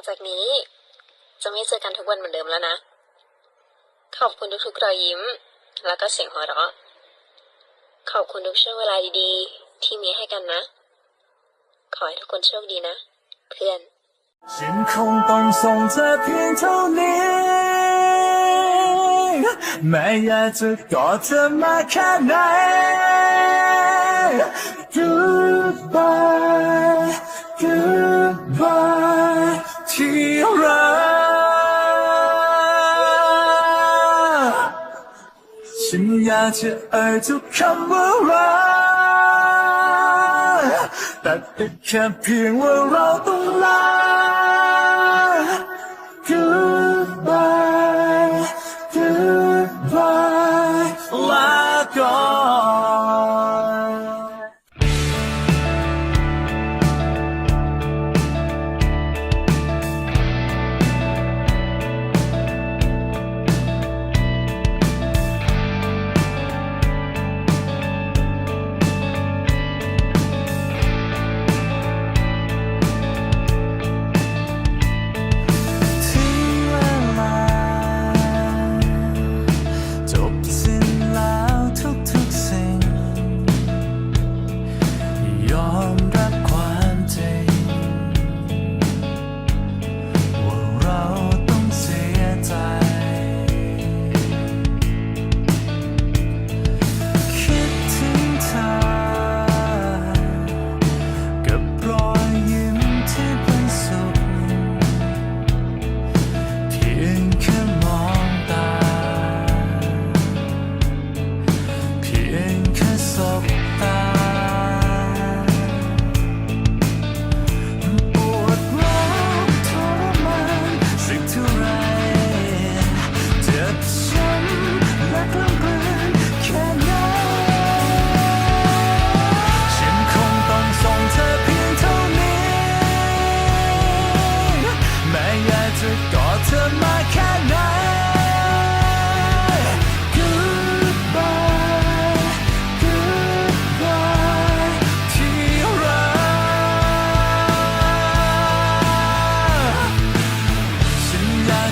อจากนี้ จะไม่เจอกันทุกวันเหมือนเดิมแล้วนะ ขอบคุณทุกๆรอยยิ้ม แล้วก็เสียงหัวเราะ ขอบคุณทุกช่วงเวลาดีๆ ที่มีให้กันนะ ขอให้ทุกคนโชคดีนะ เพื่อนฉันคงต้องส่งเธอเพียงเท่านี้แม้อยากจะกอดเธอมาแค่ไหน Goodbye ฉันอยากจะเอ่ยทุกคำว่ารักแต่เป็นแค่เพียงว่าเราต้องลา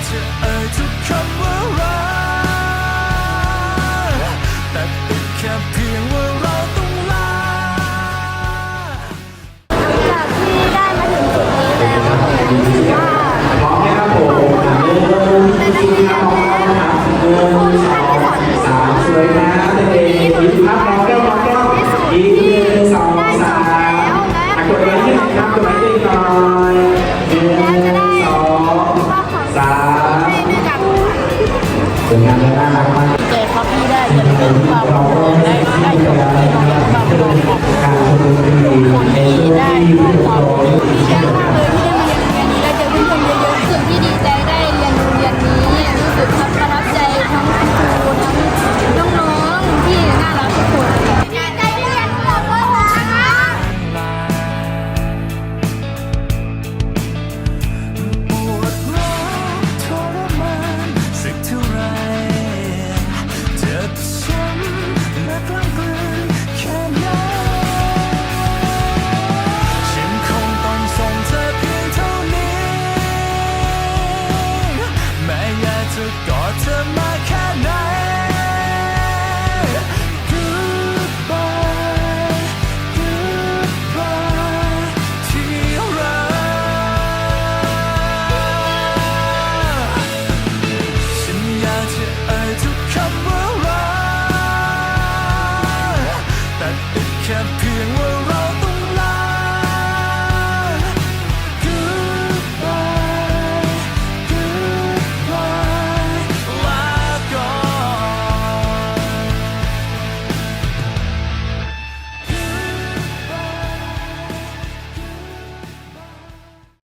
จะเอ่ยทุกคำว่ารักแต่เป็นแค่เพียงว่าเราต้องลา จากที่ได้มาถึงจุดนี้แล้วรู้สึกว่าพร้อมไหมครับผมหนึ่งเป็นนักเรียนแล้วทุกคนได้ที่สองสือสามสวยงามนั่นเองยิ้ม เจอพักที่ได้จะเป็นความได้ได้ยกได้ความของคนที่ได้ความที่ได้